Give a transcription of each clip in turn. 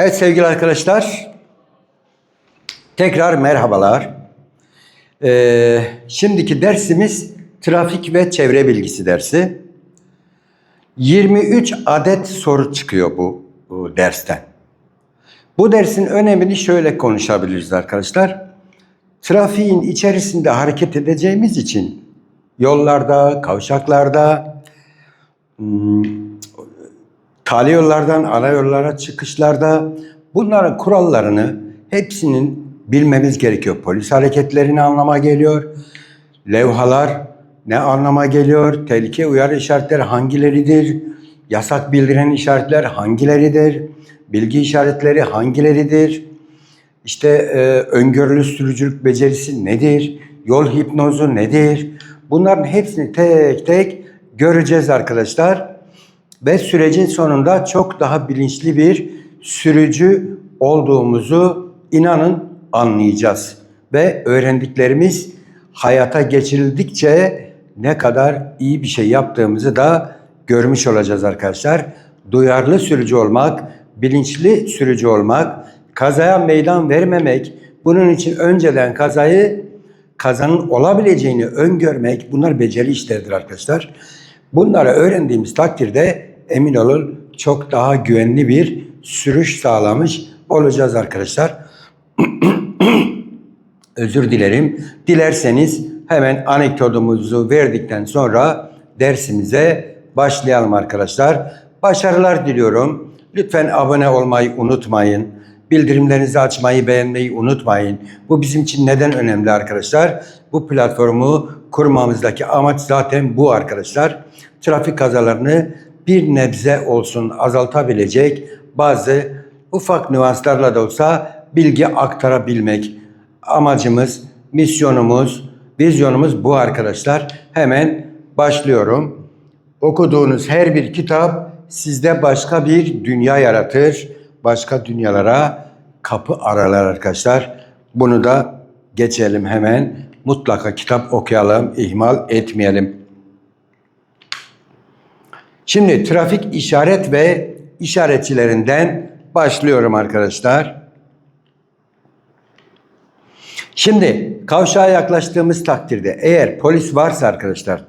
Evet sevgili arkadaşlar, tekrar merhabalar. Ee, şimdiki dersimiz trafik ve çevre bilgisi dersi. 23 adet soru çıkıyor bu, bu dersten. Bu dersin önemini şöyle konuşabiliriz arkadaşlar. Trafiğin içerisinde hareket edeceğimiz için yollarda, kavşaklarda, hmm, tali yollardan ana yollara çıkışlarda bunların kurallarını hepsinin bilmemiz gerekiyor. Polis hareketlerini anlama geliyor. Levhalar ne anlama geliyor? Tehlike uyarı işaretleri hangileridir? Yasak bildiren işaretler hangileridir? Bilgi işaretleri hangileridir? İşte e, öngörülü sürücülük becerisi nedir? Yol hipnozu nedir? Bunların hepsini tek tek göreceğiz arkadaşlar. Ve sürecin sonunda çok daha bilinçli bir sürücü olduğumuzu inanın anlayacağız. Ve öğrendiklerimiz hayata geçirildikçe ne kadar iyi bir şey yaptığımızı da görmüş olacağız arkadaşlar. Duyarlı sürücü olmak, bilinçli sürücü olmak, kazaya meydan vermemek, bunun için önceden kazayı kazanın olabileceğini öngörmek bunlar beceri işleridir arkadaşlar. Bunları öğrendiğimiz takdirde emin olun çok daha güvenli bir sürüş sağlamış olacağız arkadaşlar. Özür dilerim. Dilerseniz hemen anekdotumuzu verdikten sonra dersimize başlayalım arkadaşlar. Başarılar diliyorum. Lütfen abone olmayı unutmayın. Bildirimlerinizi açmayı, beğenmeyi unutmayın. Bu bizim için neden önemli arkadaşlar? Bu platformu kurmamızdaki amaç zaten bu arkadaşlar. Trafik kazalarını bir nebze olsun azaltabilecek bazı ufak nüanslarla da olsa bilgi aktarabilmek. Amacımız, misyonumuz, vizyonumuz bu arkadaşlar. Hemen başlıyorum. Okuduğunuz her bir kitap sizde başka bir dünya yaratır. Başka dünyalara kapı aralar arkadaşlar. Bunu da geçelim hemen. Mutlaka kitap okuyalım, ihmal etmeyelim. Şimdi trafik işaret ve işaretçilerinden başlıyorum arkadaşlar. Şimdi kavşağa yaklaştığımız takdirde eğer polis varsa arkadaşlar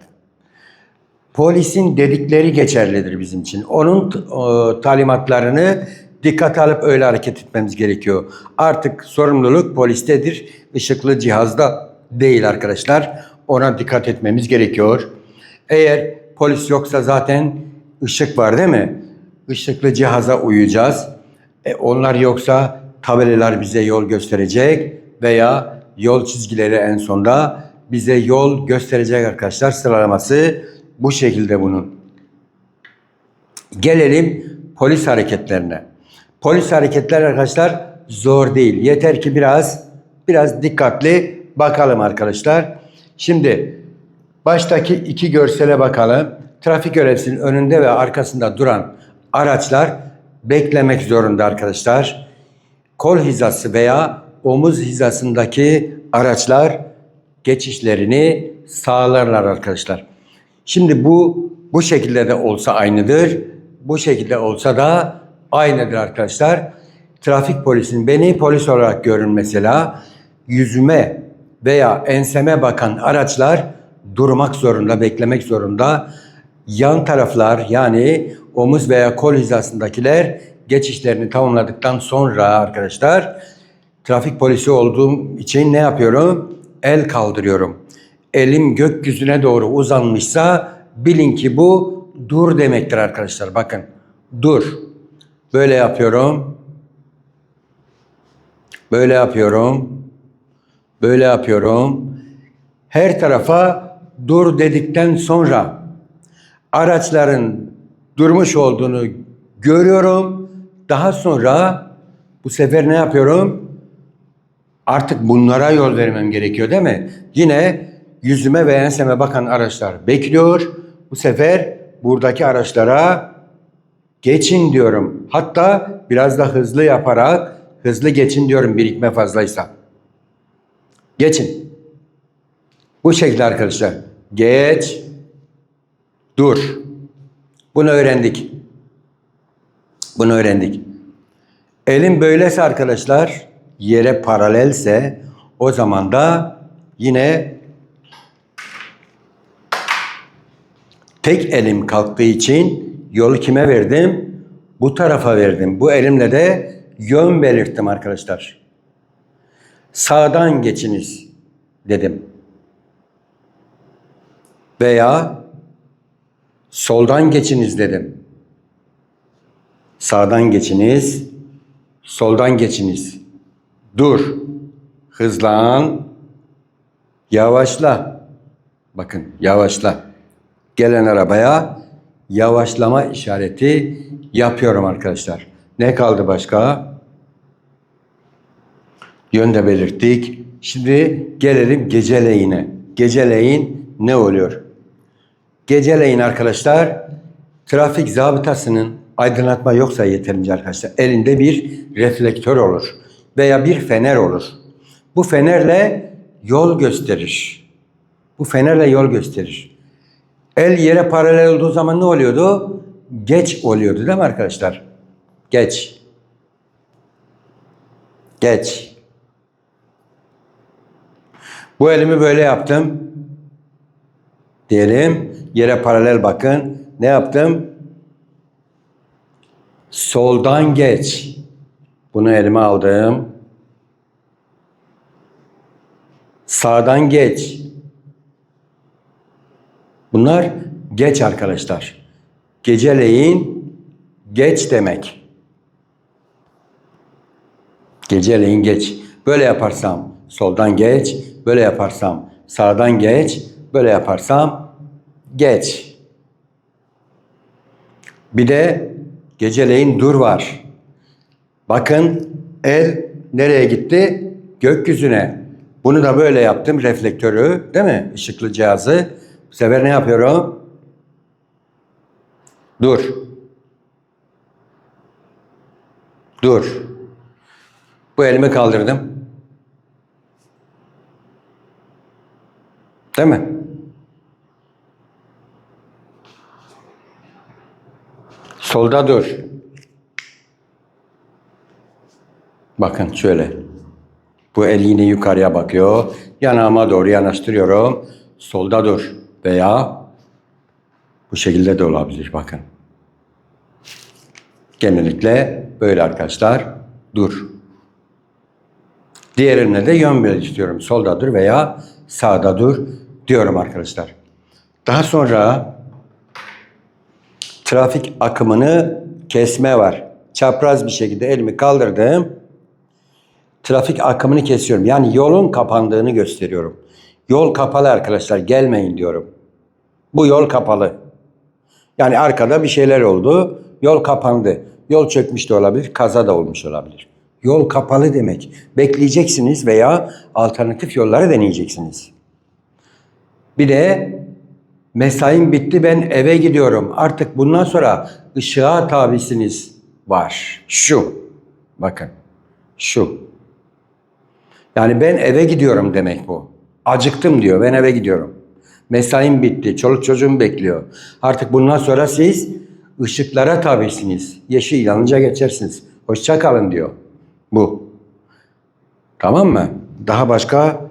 polisin dedikleri geçerlidir bizim için. Onun e, talimatlarını dikkate alıp öyle hareket etmemiz gerekiyor. Artık sorumluluk polistedir. Işıklı cihazda değil arkadaşlar. Ona dikkat etmemiz gerekiyor. Eğer polis yoksa zaten ışık var değil mi? Işıklı cihaza uyacağız. E, onlar yoksa tabelalar bize yol gösterecek veya yol çizgileri en sonda bize yol gösterecek arkadaşlar. Sıralaması bu şekilde bunun. Gelelim polis hareketlerine. Polis hareketler arkadaşlar zor değil. Yeter ki biraz biraz dikkatli bakalım arkadaşlar. Şimdi baştaki iki görsele bakalım. Trafik görevlisinin önünde ve arkasında duran araçlar beklemek zorunda arkadaşlar. Kol hizası veya omuz hizasındaki araçlar geçişlerini sağlarlar arkadaşlar. Şimdi bu bu şekilde de olsa aynıdır. Bu şekilde olsa da aynıdır arkadaşlar. Trafik polisinin beni polis olarak görün mesela yüzüme veya enseme bakan araçlar durmak zorunda, beklemek zorunda. Yan taraflar yani omuz veya kol hizasındakiler geçişlerini tamamladıktan sonra arkadaşlar trafik polisi olduğum için ne yapıyorum? El kaldırıyorum. Elim gökyüzüne doğru uzanmışsa bilin ki bu dur demektir arkadaşlar. Bakın dur. Böyle yapıyorum. Böyle yapıyorum. Böyle yapıyorum. Her tarafa dur dedikten sonra araçların durmuş olduğunu görüyorum. Daha sonra bu sefer ne yapıyorum? Artık bunlara yol vermem gerekiyor değil mi? Yine yüzüme ve enseme bakan araçlar bekliyor. Bu sefer buradaki araçlara geçin diyorum. Hatta biraz da hızlı yaparak hızlı geçin diyorum birikme fazlaysa. Geçin. Bu şekilde arkadaşlar. Geç. Dur. Bunu öğrendik. Bunu öğrendik. Elim böylese arkadaşlar yere paralelse o zaman da yine tek elim kalktığı için yolu kime verdim? Bu tarafa verdim. Bu elimle de yön belirttim arkadaşlar. Sağdan geçiniz dedim. Veya soldan geçiniz dedim. Sağdan geçiniz, soldan geçiniz. Dur, hızlan, yavaşla. Bakın yavaşla. Gelen arabaya yavaşlama işareti yapıyorum arkadaşlar. Ne kaldı başka? Yön de belirttik. Şimdi gelelim geceleyine. Geceleyin ne oluyor? Geceleyin arkadaşlar trafik zabıtasının aydınlatma yoksa yeterince arkadaşlar elinde bir reflektör olur veya bir fener olur. Bu fenerle yol gösterir. Bu fenerle yol gösterir. El yere paralel olduğu zaman ne oluyordu? Geç oluyordu değil mi arkadaşlar? Geç. Geç. Bu elimi böyle yaptım. Diyelim yere paralel bakın. Ne yaptım? Soldan geç. Bunu elime aldım. Sağdan geç. Bunlar geç arkadaşlar. Geceleyin geç demek. Geceleyin geç. Böyle yaparsam soldan geç, böyle yaparsam sağdan geç, böyle yaparsam geç. Bir de geceleyin dur var. Bakın el nereye gitti? Gökyüzüne. Bunu da böyle yaptım reflektörü değil mi? Işıklı cihazı. Bu sefer ne yapıyorum? Dur. Dur. Bu elimi kaldırdım. Değil mi? Solda dur. Bakın şöyle. Bu el yine yukarıya bakıyor. Yanağıma doğru yanaştırıyorum. Solda dur. Veya bu şekilde de olabilir bakın. Genellikle böyle arkadaşlar. Dur. Diğerine de yön belirtiyorum. Solda dur veya sağda dur diyorum arkadaşlar. Daha sonra trafik akımını kesme var. Çapraz bir şekilde elimi kaldırdım. Trafik akımını kesiyorum. Yani yolun kapandığını gösteriyorum. Yol kapalı arkadaşlar gelmeyin diyorum. Bu yol kapalı. Yani arkada bir şeyler oldu. Yol kapandı. Yol çökmüş de olabilir, kaza da olmuş olabilir. Yol kapalı demek. Bekleyeceksiniz veya alternatif yolları deneyeceksiniz. Bir de mesaim bitti ben eve gidiyorum. Artık bundan sonra ışığa tabisiniz var. Şu. Bakın. Şu. Yani ben eve gidiyorum demek bu. Acıktım diyor. Ben eve gidiyorum. Mesaim bitti. Çoluk çocuğum bekliyor. Artık bundan sonra siz ışıklara tabisiniz. Yeşil yanınca geçersiniz. Hoşça kalın diyor. Bu. Tamam mı? Daha başka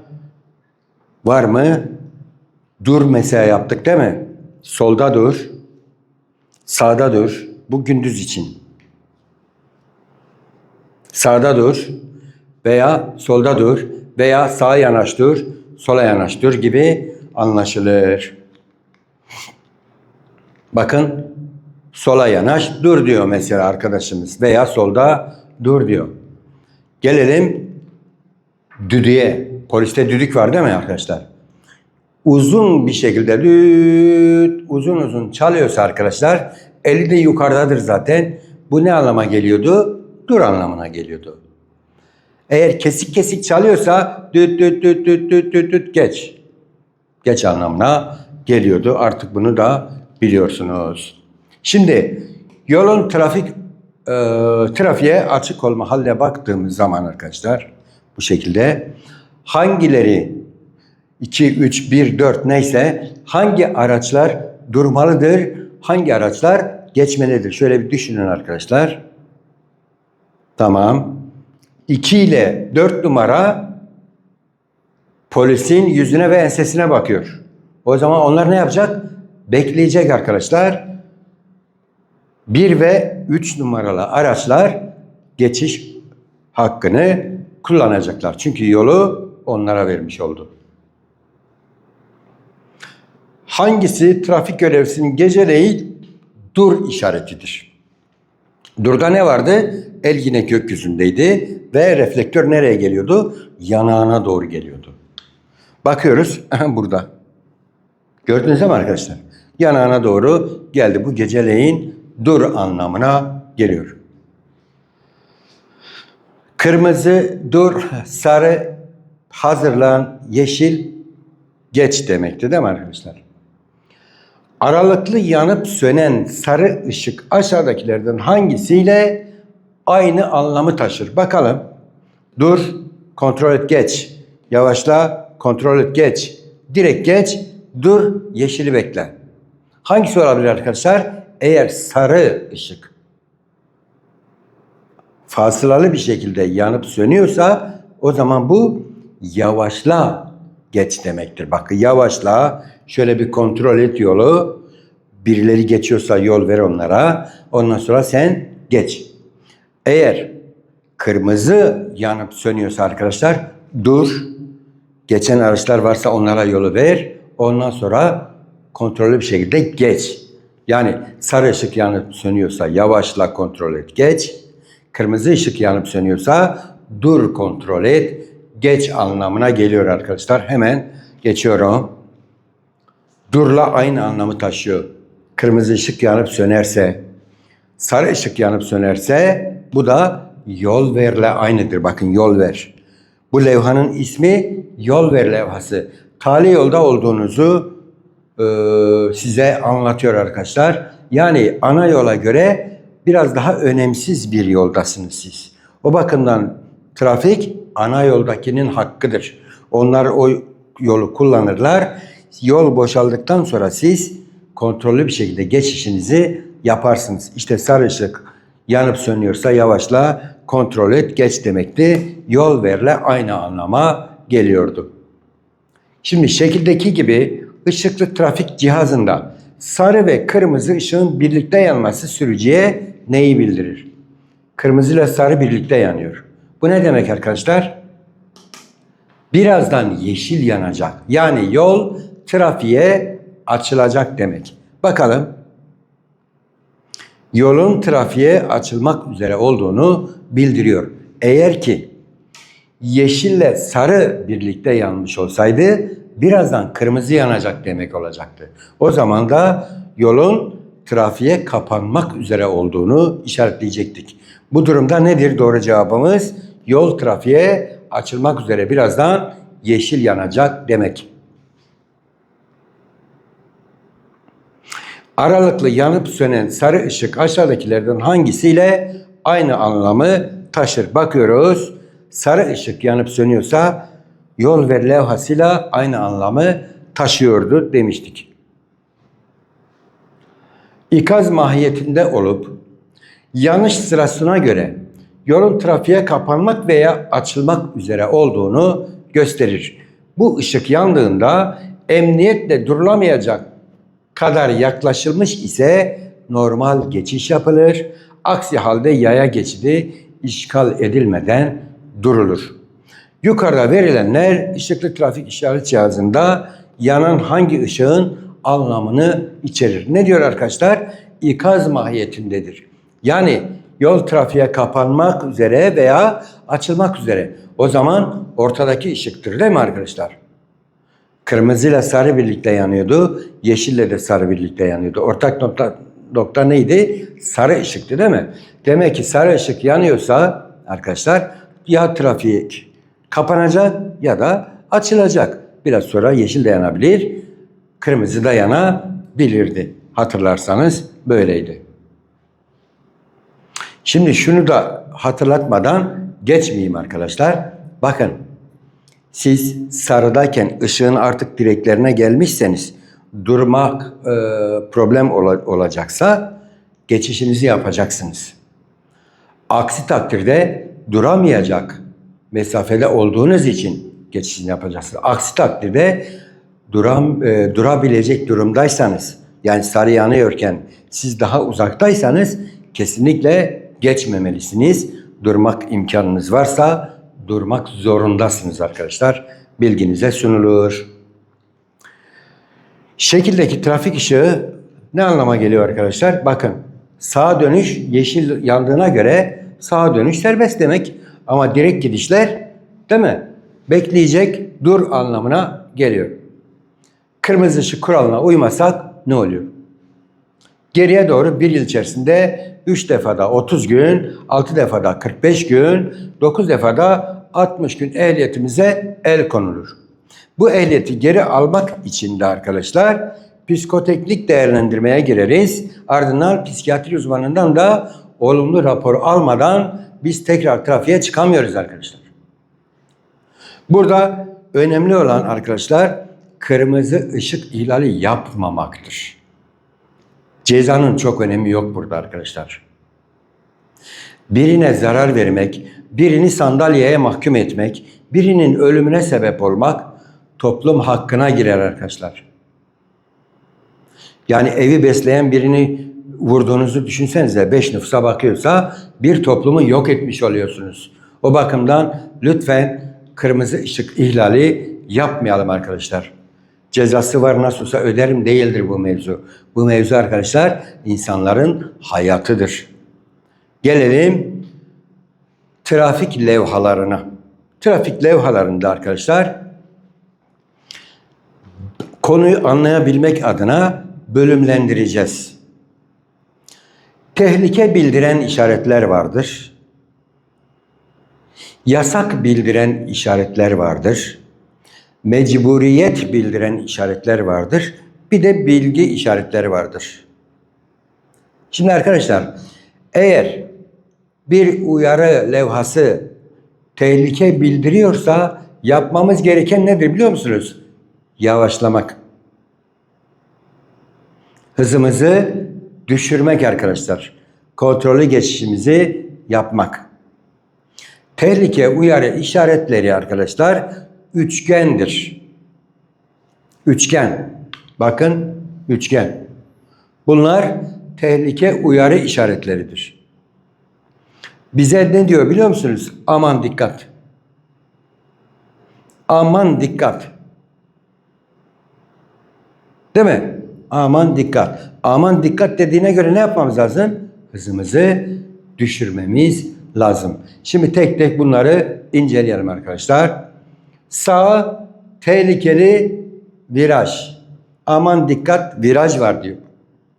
var mı? Dur mesela yaptık değil mi? Solda dur. Sağda dur. Bu gündüz için. Sağda dur veya solda dur veya sağa yanaş dur, sola yanaş dur gibi anlaşılır. Bakın sola yanaş dur diyor mesela arkadaşımız veya solda dur diyor. Gelelim düdüğe. Poliste düdük var değil mi arkadaşlar? Uzun bir şekilde düt uzun uzun çalıyorsa arkadaşlar eli de yukarıdadır zaten. Bu ne anlama geliyordu? Dur anlamına geliyordu. Eğer kesik kesik çalıyorsa düt düt düt düt düt düt düt geç. Geç anlamına geliyordu. Artık bunu da biliyorsunuz. Şimdi yolun trafik e, trafiğe açık olma haline baktığımız zaman arkadaşlar bu şekilde hangileri 2, 3, 1, 4 neyse hangi araçlar durmalıdır, hangi araçlar geçmelidir? Şöyle bir düşünün arkadaşlar. Tamam. 2 ile 4 numara polisin yüzüne ve ensesine bakıyor. O zaman onlar ne yapacak? Bekleyecek arkadaşlar. 1 ve 3 numaralı araçlar geçiş hakkını kullanacaklar. Çünkü yolu onlara vermiş oldu. Hangisi trafik görevlisinin geceleyin dur işaretidir? Durda ne vardı? El yine gökyüzündeydi ve reflektör nereye geliyordu? Yanağına doğru geliyordu. Bakıyoruz burada. Gördünüz mü arkadaşlar? Yanağına doğru geldi. Bu geceleyin dur anlamına geliyor. Kırmızı dur, sarı hazırlan, yeşil geç demekti değil mi arkadaşlar? Aralıklı yanıp sönen sarı ışık aşağıdakilerden hangisiyle aynı anlamı taşır? Bakalım. Dur, kontrol et geç. Yavaşla, kontrol et geç. Direkt geç, dur, yeşili bekle. Hangisi olabilir arkadaşlar? Eğer sarı ışık fasılalı bir şekilde yanıp sönüyorsa o zaman bu yavaşla geç demektir. Bak yavaşla şöyle bir kontrol et yolu. Birileri geçiyorsa yol ver onlara. Ondan sonra sen geç. Eğer kırmızı yanıp sönüyorsa arkadaşlar dur. Geçen araçlar varsa onlara yolu ver. Ondan sonra kontrollü bir şekilde geç. Yani sarı ışık yanıp sönüyorsa yavaşla kontrol et geç. Kırmızı ışık yanıp sönüyorsa dur kontrol et geç anlamına geliyor arkadaşlar. Hemen geçiyorum. Durla aynı anlamı taşıyor. Kırmızı ışık yanıp sönerse, sarı ışık yanıp sönerse bu da yol verle aynıdır. Bakın yol ver. Bu levhanın ismi yol ver levhası. Tali yolda olduğunuzu e, size anlatıyor arkadaşlar. Yani ana yola göre biraz daha önemsiz bir yoldasınız siz. O bakımdan trafik ana yoldakinin hakkıdır. Onlar o yolu kullanırlar. Yol boşaldıktan sonra siz kontrollü bir şekilde geçişinizi yaparsınız. İşte sarı ışık yanıp sönüyorsa yavaşla kontrol et geç demekti. Yol verle aynı anlama geliyordu. Şimdi şekildeki gibi ışıklı trafik cihazında sarı ve kırmızı ışığın birlikte yanması sürücüye neyi bildirir? Kırmızı ile sarı birlikte yanıyor. Bu ne demek arkadaşlar? Birazdan yeşil yanacak. Yani yol trafiğe açılacak demek. Bakalım. Yolun trafiğe açılmak üzere olduğunu bildiriyor. Eğer ki yeşille sarı birlikte yanmış olsaydı birazdan kırmızı yanacak demek olacaktı. O zaman da yolun trafiğe kapanmak üzere olduğunu işaretleyecektik. Bu durumda nedir doğru cevabımız? Yol trafiğe açılmak üzere birazdan yeşil yanacak demek. Aralıklı yanıp sönen sarı ışık aşağıdakilerden hangisiyle aynı anlamı taşır? Bakıyoruz. Sarı ışık yanıp sönüyorsa yol ver levhasıyla aynı anlamı taşıyordu demiştik. İkaz mahiyetinde olup yanlış sırasına göre yolun trafiğe kapanmak veya açılmak üzere olduğunu gösterir. Bu ışık yandığında emniyetle durulamayacak kadar yaklaşılmış ise normal geçiş yapılır. Aksi halde yaya geçidi işgal edilmeden durulur. Yukarıda verilenler ışıklı trafik işaret cihazında yanan hangi ışığın anlamını içerir. Ne diyor arkadaşlar? İkaz mahiyetindedir. Yani yol trafiğe kapanmak üzere veya açılmak üzere. O zaman ortadaki ışıktır değil mi arkadaşlar? Kırmızıyla sarı birlikte yanıyordu. Yeşille de sarı birlikte yanıyordu. Ortak nokta, nokta neydi? Sarı ışıktı değil mi? Demek ki sarı ışık yanıyorsa arkadaşlar ya trafik kapanacak ya da açılacak. Biraz sonra yeşil de yanabilir, kırmızı da yanabilirdi. Hatırlarsanız böyleydi. Şimdi şunu da hatırlatmadan geçmeyeyim arkadaşlar. Bakın siz sarıdayken ışığın artık direklerine gelmişseniz durmak e, problem ola- olacaksa geçişinizi yapacaksınız. Aksi takdirde duramayacak mesafede olduğunuz için geçişini yapacaksınız. Aksi takdirde duram, e, durabilecek durumdaysanız yani sarı yanıyorken siz daha uzaktaysanız kesinlikle geçmemelisiniz. Durmak imkanınız varsa durmak zorundasınız arkadaşlar. Bilginize sunulur. Şekildeki trafik ışığı ne anlama geliyor arkadaşlar? Bakın sağa dönüş yeşil yandığına göre sağa dönüş serbest demek. Ama direkt gidişler değil mi? Bekleyecek dur anlamına geliyor. Kırmızı ışık kuralına uymasak ne oluyor? Geriye doğru bir yıl içerisinde 3 defada 30 gün, 6 defada 45 gün, 9 defada 60 gün ehliyetimize el konulur. Bu ehliyeti geri almak için de arkadaşlar psikoteknik değerlendirmeye gireriz. Ardından psikiyatri uzmanından da olumlu rapor almadan biz tekrar trafiğe çıkamıyoruz arkadaşlar. Burada önemli olan arkadaşlar kırmızı ışık ihlali yapmamaktır. Cezanın çok önemi yok burada arkadaşlar. Birine zarar vermek, birini sandalyeye mahkum etmek, birinin ölümüne sebep olmak toplum hakkına girer arkadaşlar. Yani evi besleyen birini vurduğunuzu düşünsenize. Beş nüfusa bakıyorsa bir toplumu yok etmiş oluyorsunuz. O bakımdan lütfen kırmızı ışık ihlali yapmayalım arkadaşlar. Cezası var nasıl olsa öderim değildir bu mevzu. Bu mevzu arkadaşlar insanların hayatıdır. Gelelim trafik levhalarına. Trafik levhalarında arkadaşlar konuyu anlayabilmek adına bölümlendireceğiz. Tehlike bildiren işaretler vardır. Yasak bildiren işaretler vardır. Mecburiyet bildiren işaretler vardır. Bir de bilgi işaretleri vardır. Şimdi arkadaşlar eğer bir uyarı levhası tehlike bildiriyorsa yapmamız gereken nedir biliyor musunuz? Yavaşlamak. Hızımızı düşürmek arkadaşlar. Kontrollü geçişimizi yapmak. Tehlike uyarı işaretleri arkadaşlar üçgendir. Üçgen. Bakın üçgen. Bunlar tehlike uyarı işaretleridir. Bize ne diyor biliyor musunuz? Aman dikkat. Aman dikkat. Değil mi? Aman dikkat. Aman dikkat dediğine göre ne yapmamız lazım? Hızımızı düşürmemiz lazım. Şimdi tek tek bunları inceleyelim arkadaşlar. Sağ tehlikeli viraj. Aman dikkat viraj var diyor.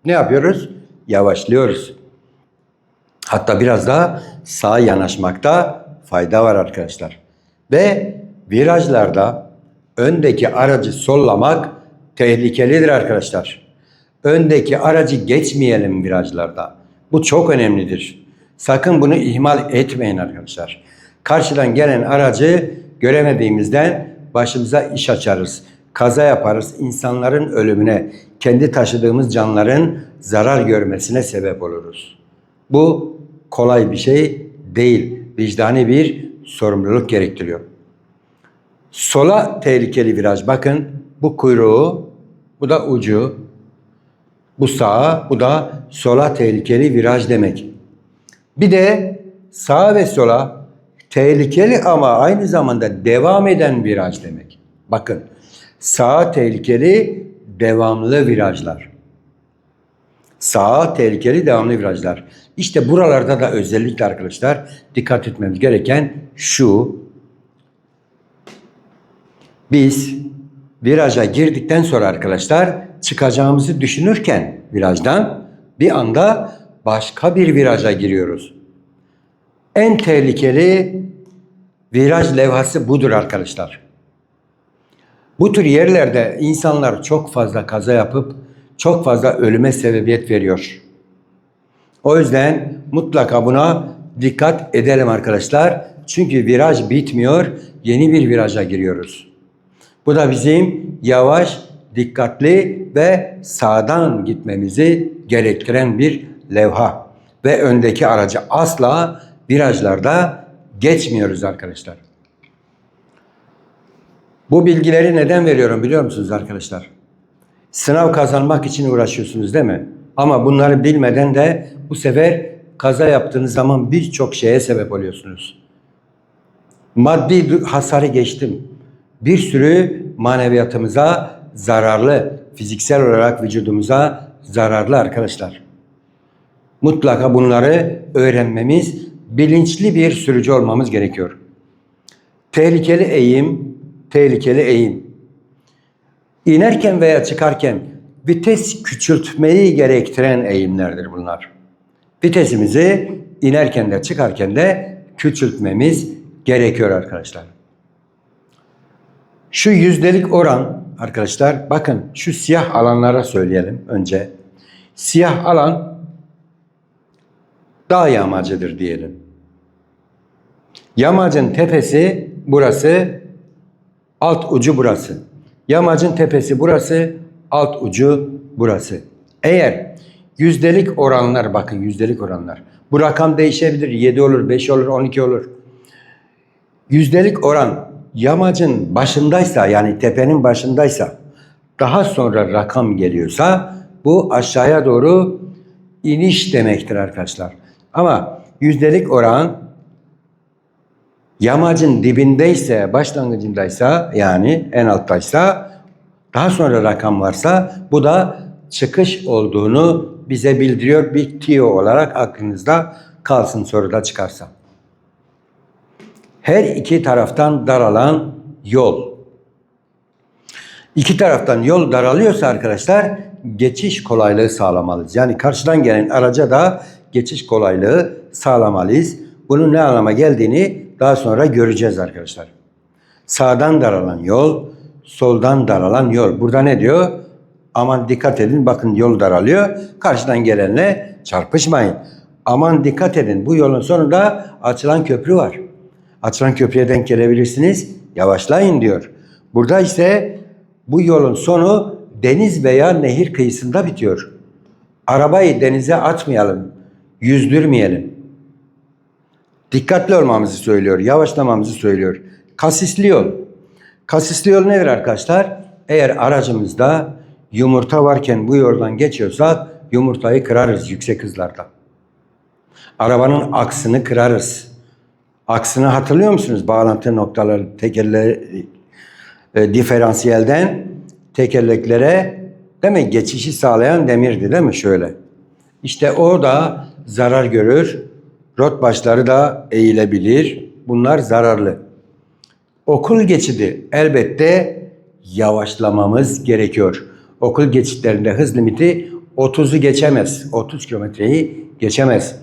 Ne yapıyoruz? Yavaşlıyoruz. Hatta biraz daha sağa yanaşmakta fayda var arkadaşlar. Ve virajlarda öndeki aracı sollamak tehlikelidir arkadaşlar. Öndeki aracı geçmeyelim virajlarda. Bu çok önemlidir. Sakın bunu ihmal etmeyin arkadaşlar. Karşıdan gelen aracı göremediğimizden başımıza iş açarız. Kaza yaparız. insanların ölümüne, kendi taşıdığımız canların zarar görmesine sebep oluruz. Bu kolay bir şey değil. Vicdani bir sorumluluk gerektiriyor. Sola tehlikeli viraj. Bakın bu kuyruğu, bu da ucu. Bu sağa, bu da sola tehlikeli viraj demek. Bir de sağa ve sola tehlikeli ama aynı zamanda devam eden viraj demek. Bakın sağa tehlikeli devamlı virajlar. Sağa tehlikeli devamlı virajlar. İşte buralarda da özellikle arkadaşlar dikkat etmemiz gereken şu. Biz viraja girdikten sonra arkadaşlar çıkacağımızı düşünürken virajdan bir anda başka bir viraja giriyoruz. En tehlikeli viraj levhası budur arkadaşlar. Bu tür yerlerde insanlar çok fazla kaza yapıp çok fazla ölüme sebebiyet veriyor. O yüzden mutlaka buna dikkat edelim arkadaşlar. Çünkü viraj bitmiyor, yeni bir viraja giriyoruz. Bu da bizim yavaş, dikkatli ve sağdan gitmemizi gerektiren bir levha. Ve öndeki aracı asla virajlarda geçmiyoruz arkadaşlar. Bu bilgileri neden veriyorum biliyor musunuz arkadaşlar? Sınav kazanmak için uğraşıyorsunuz değil mi? Ama bunları bilmeden de bu sefer kaza yaptığınız zaman birçok şeye sebep oluyorsunuz. Maddi hasarı geçtim. Bir sürü maneviyatımıza zararlı, fiziksel olarak vücudumuza zararlı arkadaşlar. Mutlaka bunları öğrenmemiz, bilinçli bir sürücü olmamız gerekiyor. Tehlikeli eğim, tehlikeli eğim. İnerken veya çıkarken vites küçültmeyi gerektiren eğimlerdir bunlar. Vitesimizi inerken de çıkarken de küçültmemiz gerekiyor arkadaşlar. Şu yüzdelik oran arkadaşlar bakın şu siyah alanlara söyleyelim önce. Siyah alan dağ yamacıdır diyelim. Yamacın tepesi burası, alt ucu burası. Yamacın tepesi burası, alt ucu burası. Eğer yüzdelik oranlar bakın yüzdelik oranlar. Bu rakam değişebilir. 7 olur, 5 olur, 12 olur. Yüzdelik oran yamacın başındaysa yani tepenin başındaysa daha sonra rakam geliyorsa bu aşağıya doğru iniş demektir arkadaşlar. Ama yüzdelik oran yamacın dibindeyse, başlangıcındaysa yani en alttaysa daha sonra rakam varsa bu da çıkış olduğunu bize bildiriyor. Bir tiyo olarak aklınızda kalsın soruda çıkarsa. Her iki taraftan daralan yol. İki taraftan yol daralıyorsa arkadaşlar geçiş kolaylığı sağlamalıyız. Yani karşıdan gelen araca da geçiş kolaylığı sağlamalıyız. Bunun ne anlama geldiğini daha sonra göreceğiz arkadaşlar. Sağdan daralan yol, soldan daralan yol. Burada ne diyor? Aman dikkat edin bakın yol daralıyor. Karşıdan gelenle çarpışmayın. Aman dikkat edin bu yolun sonunda açılan köprü var. Açılan köprüye denk gelebilirsiniz. Yavaşlayın diyor. Burada ise bu yolun sonu deniz veya nehir kıyısında bitiyor. Arabayı denize atmayalım, yüzdürmeyelim. Dikkatli olmamızı söylüyor, yavaşlamamızı söylüyor. Kasisli yol. Kasisli yol nedir arkadaşlar? Eğer aracımızda yumurta varken bu yoldan geçiyorsak yumurtayı kırarız yüksek hızlarda. Arabanın aksını kırarız. Aksını hatırlıyor musunuz? Bağlantı noktaları tekerle e, diferansiyelden tekerleklere değil mi? Geçişi sağlayan demirdi değil mi? Şöyle. İşte o da zarar görür. Rot başları da eğilebilir. Bunlar zararlı. Okul geçidi elbette yavaşlamamız gerekiyor. Okul geçitlerinde hız limiti 30'u geçemez. 30 kilometreyi geçemez.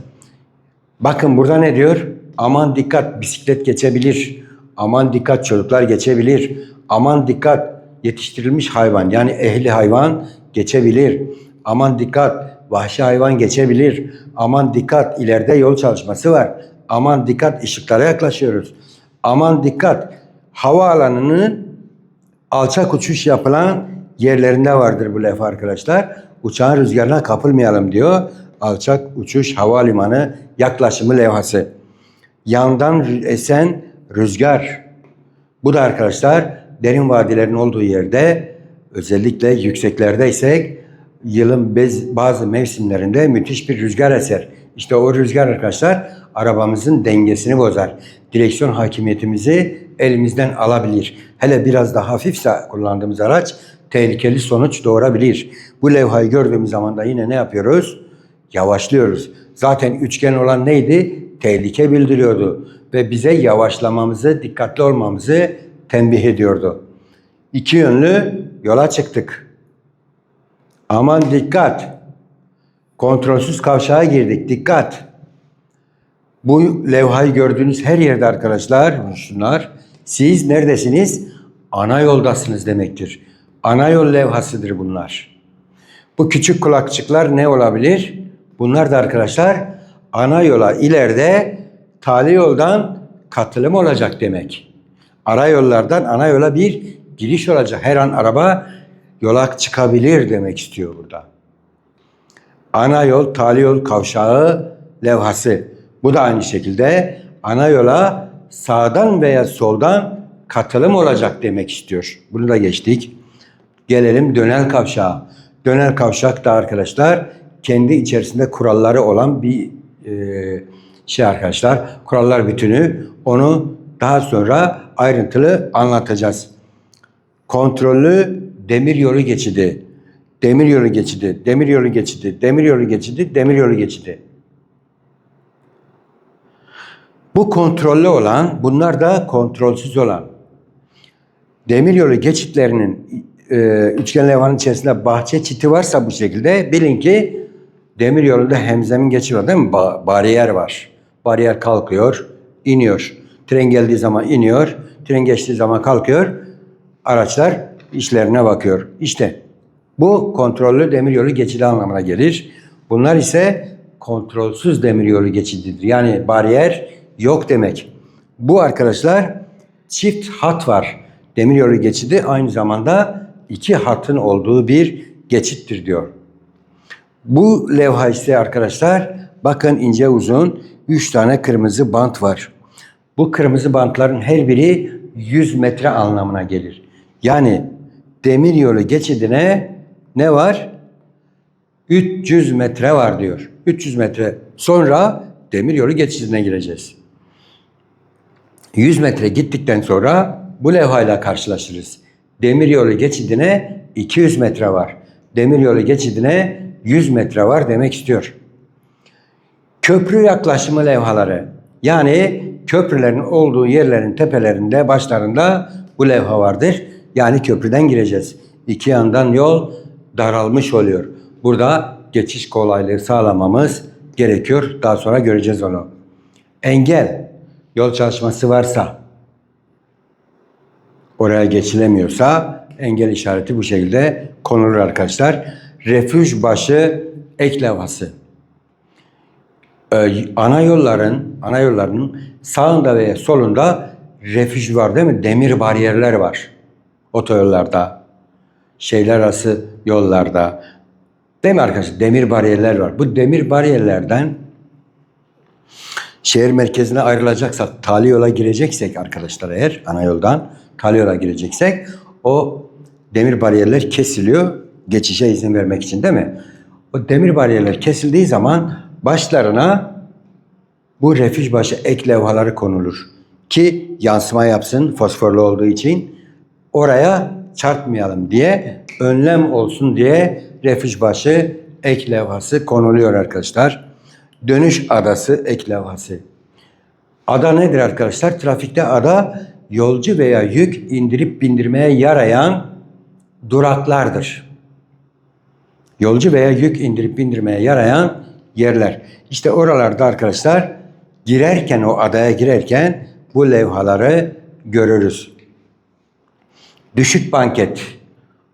Bakın burada ne diyor? Aman dikkat bisiklet geçebilir. Aman dikkat çocuklar geçebilir. Aman dikkat yetiştirilmiş hayvan yani ehli hayvan geçebilir. Aman dikkat vahşi hayvan geçebilir. Aman dikkat ileride yol çalışması var. Aman dikkat ışıklara yaklaşıyoruz. Aman dikkat havaalanının alçak uçuş yapılan yerlerinde vardır bu laf arkadaşlar. Uçağın rüzgarına kapılmayalım diyor. Alçak uçuş havalimanı yaklaşımı levhası. Yandan esen rüzgar. Bu da arkadaşlar derin vadilerin olduğu yerde özellikle yükseklerdeysek yılın bazı mevsimlerinde müthiş bir rüzgar eser. İşte o rüzgar arkadaşlar arabamızın dengesini bozar. Direksiyon hakimiyetimizi elimizden alabilir. Hele biraz da hafifse kullandığımız araç tehlikeli sonuç doğurabilir. Bu levhayı gördüğümüz zaman da yine ne yapıyoruz? Yavaşlıyoruz. Zaten üçgen olan neydi? Tehlike bildiriyordu ve bize yavaşlamamızı, dikkatli olmamızı tembih ediyordu. İki yönlü yola çıktık. Aman dikkat. Kontrolsüz kavşağa girdik. Dikkat. Bu levhayı gördüğünüz her yerde arkadaşlar şunlar. Siz neredesiniz? Ana yoldasınız demektir. Ana yol levhasıdır bunlar. Bu küçük kulakçıklar ne olabilir? Bunlar da arkadaşlar ana yola ileride tali yoldan katılım olacak demek. Ara yollardan ana yola bir giriş olacak. Her an araba yola çıkabilir demek istiyor burada. Ana yol, tali yol kavşağı levhası. Bu da aynı şekilde ana yola sağdan veya soldan katılım olacak demek istiyor. Bunu da geçtik. Gelelim dönel kavşağa. Dönel kavşak da arkadaşlar kendi içerisinde kuralları olan bir e, şey arkadaşlar. Kurallar bütünü. Onu daha sonra ayrıntılı anlatacağız. Kontrollü demir yolu geçidi. Demir yolu geçidi, demir yolu geçidi, demir yolu geçidi, demir yolu geçidi. Bu kontrollü olan, bunlar da kontrolsüz olan. Demiryolu geçitlerinin e, üçgen levhanın içerisinde bahçe çiti varsa bu şekilde bilin ki demiryolunda hemzemin geçişi var değil mi? Ba- bariyer var. Bariyer kalkıyor, iniyor. Tren geldiği zaman iniyor, tren geçtiği zaman kalkıyor. Araçlar işlerine bakıyor. İşte bu kontrollü demiryolu geçidi anlamına gelir. Bunlar ise kontrolsüz demiryolu geçididir. Yani bariyer yok demek. Bu arkadaşlar çift hat var. Demiryolu geçidi aynı zamanda iki hatın olduğu bir geçittir diyor. Bu levha ise arkadaşlar bakın ince uzun 3 tane kırmızı bant var. Bu kırmızı bantların her biri 100 metre anlamına gelir. Yani demir yolu geçidine ne var? 300 metre var diyor. 300 metre sonra demir yolu geçidine gireceğiz. 100 metre gittikten sonra bu levhayla karşılaşırız. Demiryolu geçidine 200 metre var. Demiryolu geçidine 100 metre var demek istiyor. Köprü yaklaşımı levhaları. Yani köprülerin olduğu yerlerin tepelerinde, başlarında bu levha vardır. Yani köprüden gireceğiz. İki yandan yol daralmış oluyor. Burada geçiş kolaylığı sağlamamız gerekiyor. Daha sonra göreceğiz onu. Engel, yol çalışması varsa, oraya geçilemiyorsa engel işareti bu şekilde konulur arkadaşlar. Refüj başı ek levhası. Ee, ana yolların, ana yolların sağında ve solunda refüj var değil mi? Demir bariyerler var. Otoyollarda, şeyler arası yollarda. Değil mi arkadaşlar? Demir bariyerler var. Bu demir bariyerlerden şehir merkezine ayrılacaksak, tali yola gireceksek arkadaşlar eğer ana yoldan tali yola gireceksek o demir bariyerler kesiliyor geçişe izin vermek için değil mi? O demir bariyerler kesildiği zaman başlarına bu refüj başı ek levhaları konulur. Ki yansıma yapsın fosforlu olduğu için oraya çarpmayalım diye önlem olsun diye refüj başı ek levhası konuluyor arkadaşlar. Dönüş adası ek levhası. Ada nedir arkadaşlar? Trafikte ada yolcu veya yük indirip bindirmeye yarayan duraklardır. Yolcu veya yük indirip bindirmeye yarayan yerler. İşte oralarda arkadaşlar girerken o adaya girerken bu levhaları görürüz. Düşük banket.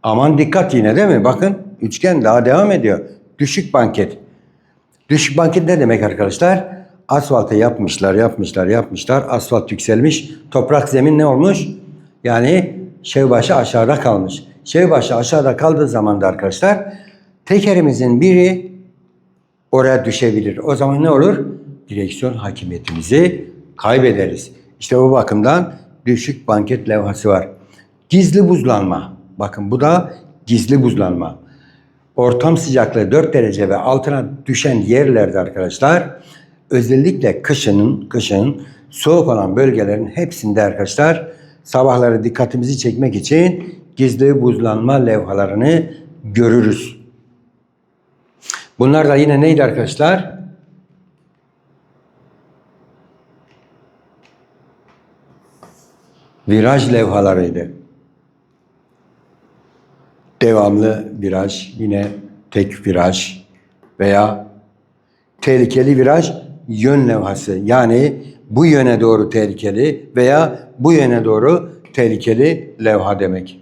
Aman dikkat yine değil mi? Bakın üçgen daha devam ediyor. Düşük banket. Düşük banket ne demek arkadaşlar? Asfaltı yapmışlar, yapmışlar, yapmışlar. Asfalt yükselmiş. Toprak zemin ne olmuş? Yani şey başı aşağıda kalmış. Şey başı aşağıda kaldığı zaman da arkadaşlar tekerimizin biri oraya düşebilir. O zaman ne olur? Direksiyon hakimiyetimizi kaybederiz. İşte bu bakımdan düşük banket levhası var. Gizli buzlanma. Bakın bu da gizli buzlanma. Ortam sıcaklığı 4 derece ve altına düşen yerlerde arkadaşlar özellikle kışının kışın soğuk olan bölgelerin hepsinde arkadaşlar sabahları dikkatimizi çekmek için gizli buzlanma levhalarını görürüz. Bunlar da yine neydi arkadaşlar? Viraj levhalarıydı. Devamlı viraj, yine tek viraj veya tehlikeli viraj yön levhası. Yani bu yöne doğru tehlikeli veya bu yöne doğru tehlikeli levha demek.